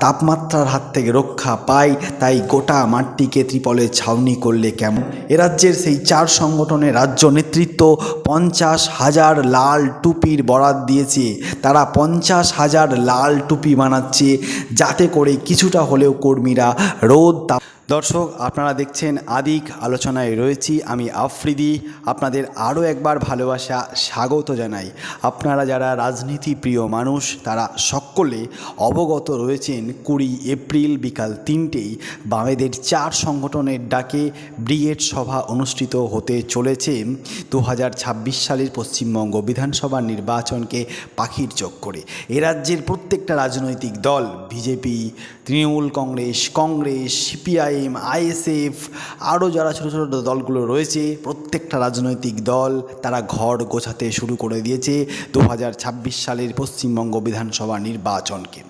তাপমাত্রার হাত থেকে রক্ষা পায় তাই গোটা মাঠটিকে ত্রিপলে ছাউনি করলে কেমন? এ রাজ্যের সেই চার সংগঠনের রাজ্য নেতৃত্ব পঞ্চাশ হাজার লাল টুপির বরাদ দিয়েছে। তারা পঞ্চাশ হাজার লাল টুপি বানাচ্ছে, যাতে করে কিছুটা হলেও কর্মীরা রোদ তাপ দর্শক, আপনারা দেখছেন আদিক আলোচনায় রয়েছি আমি আফ্রিদি। আপনাদের আরও একবার ভালোবাসা, স্বাগত জানাই। আপনারা যারা রাজনীতি প্রিয় মানুষ, তারা সকলে অবগত রয়েছেন কুড়ি এপ্রিল বিকাল তিনটেই বামেদের চার সংগঠনের ডাকে ব্রিগেড সভা অনুষ্ঠিত হতে চলেছে। দু হাজার ছাব্বিশ সালের পশ্চিমবঙ্গ বিধানসভা নির্বাচনকে পাখির চোখ করে। এ রাজ্যের প্রত্যেকটা রাজনৈতিক দল, BJP, Trinamool Congress Congress CPIM ISF আরও যারা ছোটো ছোটো দলগুলো রয়েছে, প্রত্যেকটা রাজনৈতিক দল তারা ঘর গোছাতে শুরু করে দিয়েছে দু হাজার ছাব্বিশ সালের পশ্চিমবঙ্গ বিধানসভা নির্বাচনকে।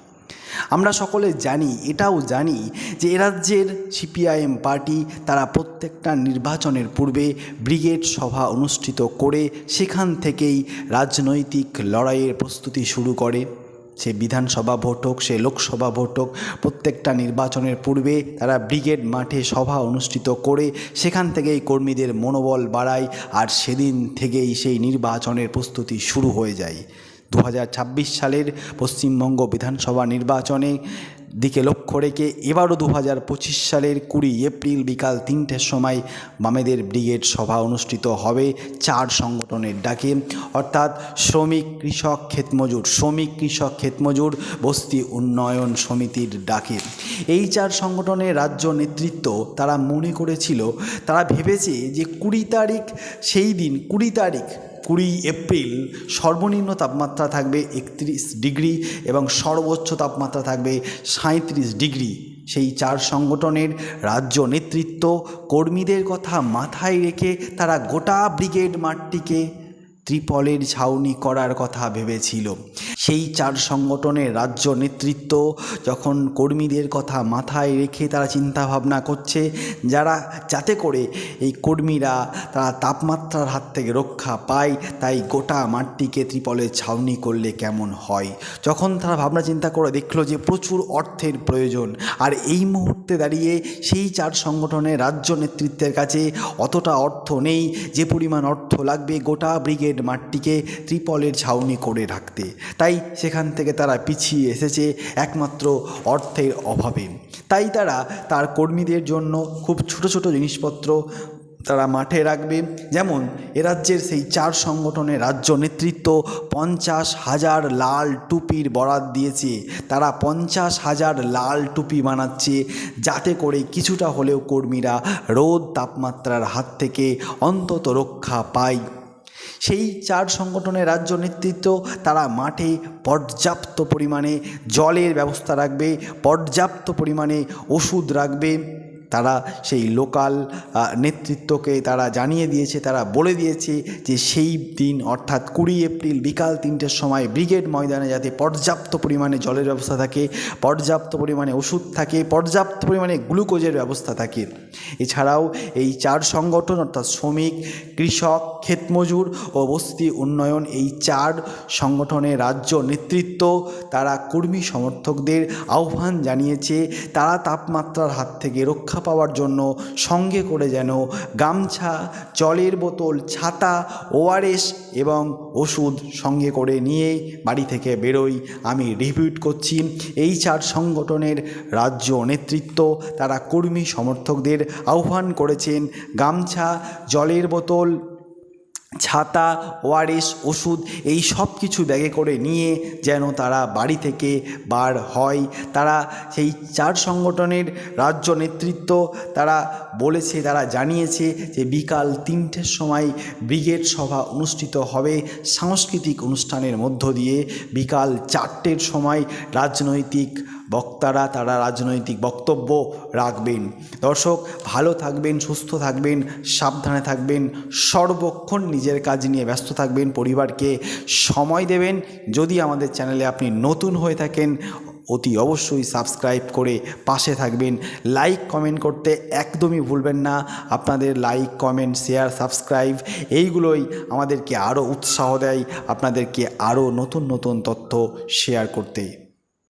আমরা সকলে জানি, এটাও জানি যে এ রাজ্যের সিপিআইএম পার্টি তারা প্রত্যেকটা নির্বাচনের পূর্বে ব্রিগেড সভা অনুষ্ঠিত করে সেখান থেকেই রাজনৈতিক লড়াইয়ের প্রস্তুতি শুরু করে। সে বিধানসভা ভোট হোক, সে লোকসভা ভোট হোক, প্রত্যেকটা নির্বাচনের পূর্বে তারা ব্রিগেড মাঠে সভা অনুষ্ঠিত করে সেখান থেকেই কর্মীদের মনোবল বাড়ায় আর সেদিন থেকেই সেই নির্বাচনের প্রস্তুতি শুরু হয়ে যায়। দু হাজার ছাব্বিশ সালের পশ্চিমবঙ্গ বিধানসভা নির্বাচনে দিকে লক্ষ্য রেখে এবারও দু হাজার পঁচিশ সালের কুড়ি এপ্রিল বিকাল তিনটের সময় বামেদের ব্রিগেড সভা অনুষ্ঠিত হবে চার সংগঠনের ডাকে। অর্থাৎ শ্রমিক কৃষক ক্ষেতমজুর, শ্রমিক কৃষক ক্ষেতমজুর বস্তি উন্নয়ন সমিতির ডাকে। এই চার সংগঠনের রাজ্য নেতৃত্ব তারা মনে করেছিল, তারা ভেবেছে যে কুড়ি তারিখ সেই দিন, কুড়ি তারিখ কুড়ি এপ্রিল সর্বনিম্ন তাপমাত্রা থাকবে একত্রিশ ডিগ্রি এবং সর্বোচ্চ তাপমাত্রা থাকবে সাঁত্রিশ ডিগ্রি। সেই চার সংগঠনের রাজ্য নেতৃত্ব কর্মীদের কথা মাথায় রেখে তারা গোটা ব্রিগেড মাঠটিকে ত্রিপলের ছাউনি করার কথা ভেবেছিল। সেই চার সংগঠনের রাজ্য নেতৃত্ব যখন কর্মীদের কথা মাথায় রেখে তারা চিন্তা ভাবনা করছে, যারা যাতে করে এই কর্মীরা তারা তাপমাত্রার হাত থেকে রক্ষা পায়, তাই গোটা মাঠটিকে ত্রিপলের ছাউনি করলে কেমন হয়? যখন তারা ভাবনা চিন্তা করে দেখল যে প্রচুর অর্থের প্রয়োজন, আর এই মুহূর্তে দাঁড়িয়ে সেই চার সংগঠনের রাজ্য নেতৃত্বের কাছে অতটা অর্থ নেই, যে পরিমাণ অর্থ লাগবে গোটা ব্রিগেড মাঠটিকে ত্রিপলের ছাউনি করে রাখতে। তাই সেখান থেকে তারা পিছিয়ে এসেছে একমাত্র অর্থের অভাবে। তাই তারা তার কর্মীদের জন্য খুব ছোট ছোট জিনিসপত্র তারা মাঠে রাখবে। যেমন এ রাজ্যের সেই চার সংগঠনের রাজ্য নেতৃত্ব পঞ্চাশ হাজার লাল টুপির বরাত দিয়েছে। তারা পঞ্চাশ হাজার লাল টুপি বানাচ্ছে যাতে করে কিছুটা হলেও কর্মীরা রোদ তাপমাত্রার হাত থেকে অন্তত রক্ষা পায়। সেই চার সংগঠনের রাজ্য নেতৃত্ব তারা মাঠে পর্যাপ্ত পরিমাণে জলের ব্যবস্থা রাখবে, পর্যাপ্ত পরিমাণে ওষুধ রাখবে। তারা সেই লোকাল নেতৃত্বকে তারা জানিয়ে দিয়েছে, তারা বলে দিয়েছে যে সেই দিন, অর্থাৎ কুড়ি এপ্রিল বিকাল তিনটের সময় ব্রিগেড ময়দানে যাতে পর্যাপ্ত পরিমাণে জলের ব্যবস্থা থাকে, পর্যাপ্ত পরিমাণে ওষুধ থাকে, পর্যাপ্ত পরিমাণে গ্লুকোজের ব্যবস্থা থাকে। এছাড়াও এই চার সংগঠন, অর্থাৎ শ্রমিক, কৃষক, ক্ষেতমজুর ও বস্তি উন্নয়ন, এই চার সংগঠনের রাজ্য নেতৃত্ব, তারা কর্মী সমর্থকদের আহ্বান জানিয়েছে, তারা তাপমাত্রার হাত থেকে রক্ষা পাওয়ার জন্য সঙ্গে করে যেন গামছা, জলের বোতল, ছাতা, ওআরএস এবং ওষুধ সঙ্গে করে নিয়ে বাড়ি থেকে বেরোই। আমি রিপিট করছি এই চার সংগঠনের রাজ্য নেতৃত্ব, তারা কর্মী সমর্থকদের আহ্বান করেছেন, গামছা, জলের বোতল ছাতা ওয়ারিস ওষুধ, এই সব কিছু ব্যাগে করে নিয়ে যেন তারা বাড়ি থেকে বার হয়। তারা সেই চার সংগঠনের রাজ্য নেতৃত্ব, তারা বলেছে, তারা জানিয়েছে যে বিকাল তিনটের সময় ব্রিগেড সভা অনুষ্ঠিত হবে সাংস্কৃতিক অনুষ্ঠানের মধ্য দিয়ে। বিকাল চারটের সময় রাজনৈতিক বক্তারা, তারা রাজনৈতিক বক্তব্য রাখবেন। দর্শক, ভালো থাকবেন, সুস্থ থাকবেন, সাবধানে থাকবেন, সর্বক্ষণ নিজের কাজ নিয়ে ব্যস্ত থাকবেন, পরিবারকে সময় দেবেন। যদি আমাদের চ্যানেলে আপনি নতুন হয়ে থাকেন, অতি অবশ্যই সাবস্ক্রাইব করে পাশে থাকবেন। লাইক, কমেন্ট করতে একদমই ভুলবেন না। আপনাদের লাইক, কমেন্ট, শেয়ার, সাবস্ক্রাইব এইগুলোই আমাদেরকে আরও উৎসাহ দেয়, আপনাদেরকে আরও নতুন নতুন তথ্য শেয়ার করতে।